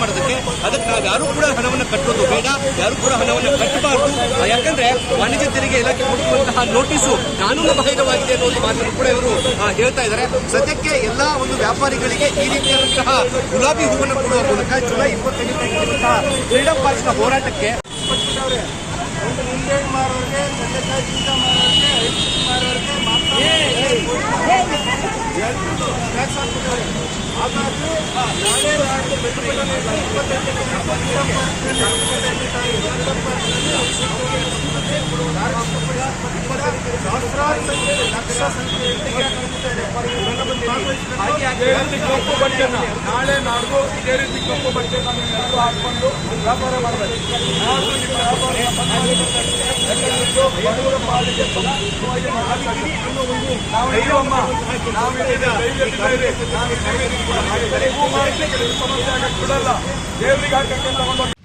ಮಾಡೋದಕ್ಕೆ, ಅದಕ್ಕೆ ನಾವು ಯಾರು ಕೂಡ ಹಣವನ್ನು ಕಟ್ಟೋದು ಬೇಡ, ಯಾರು ಕೂಡ ಹಣವನ್ನು ಕಟ್ಟಬಾರದು. ಯಾಕಂದ್ರೆ ವಾಣಿಜ್ಯ ತೆರಿಗೆ ಇಲಾಖೆ ಕೊಟ್ಟಿರುವಂತಹ ನೋಟಿಸು ಕಾನೂನು ಬಾಹಿರವಾಗಿದೆ ಅನ್ನೋ ಒಂದು ಮಾತನ್ನು ಕೂಡ ಇವರು ಹೇಳ್ತಾ ಇದ್ದಾರೆ. ಸದ್ಯಕ್ಕೆ ಎಲ್ಲಾ ಒಂದು ವ್ಯಾಪಾರಿಗಳಿಗೆ ಈ ರೀತಿಯಾದಂತಹ ಗುಲಾಬಿ ಹೂವನ್ನು ಕೊಡುವ ಮೂಲಕ ಜುಲೈ ಇಪ್ಪತ್ತೆಂಟರಂತಹ ಫ್ರೀಡಂ ಪಾರ್ಕ್ನ ಹೋರಾಟಕ್ಕೆ ಸಹಸ್ರಾರು ಸಂಖ್ಯೆ ಲಕ್ಷ ಸಂಖ್ಯೆ ಕಪ್ಪು ಬಟ್ಟೆನ ನಾಳೆ ನಾಡ್ದು ಇದೇ ರೀತಿ ಕಪ್ಪು ಬಟ್ಟೆನ ಹಾಕೊಂಡು ವ್ಯಾಪಾರ ಮಾಡಬೇಕು ಬಡವರ ಪಾಲಿಗೆ ಸಂಪೂರ್ಣವಾಗಿ ಮಾಡಲಾಗಿದೆ. ನಾವು ಇಲ್ಲವಮ್ಮ ನಾವು ಇದೆ. ನಾವು ನಿಮ್ಮ ಸಮಸ್ಯೆ ಆಗಕ್ಕೆ ದೇವರಿಗೆ ಹಾಕಕ್ಕೆ